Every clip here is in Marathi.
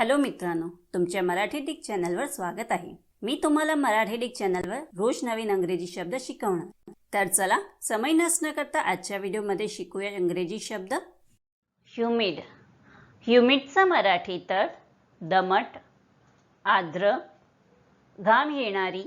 हॅलो मित्रांनो तुमच्या मराठी डिक चॅनलवर स्वागत आहे. मी तुम्हाला मराठी डिक चॅनलवर रोज नवीन अंग्रेजी शब्द शिकवणार. तर चला समय नसणं करता आजच्या व्हिडिओमध्ये शिकूया इंग्रजी शब्द. ह्युमिड ह्युमिडचा मराठी तर दमट आर्द्र घाम येणारी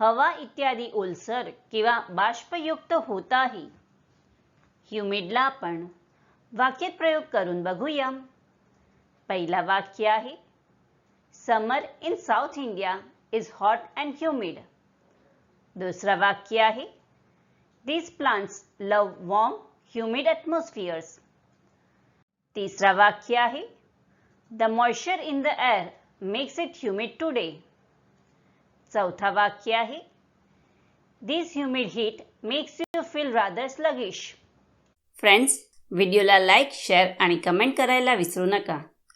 हवा इत्यादी ओलसर किंवा बाष्पयुक्त होताही. ह्युमिडला आपण वाक्यात प्रयोग करून बघूया. पहिला वाक्य आहे summer in south India is hot and humid. दुसरा वाक्य आहे these plants love warm humid atmospheres. तिसरा वाक्य आहे the moisture in the air makes it humid today. चौथा वाक्य आहे this humid heat makes you feel rather sluggish. Friends व्हिडिओला लाईक शेअर आणि कमेंट करायला विसरू नका.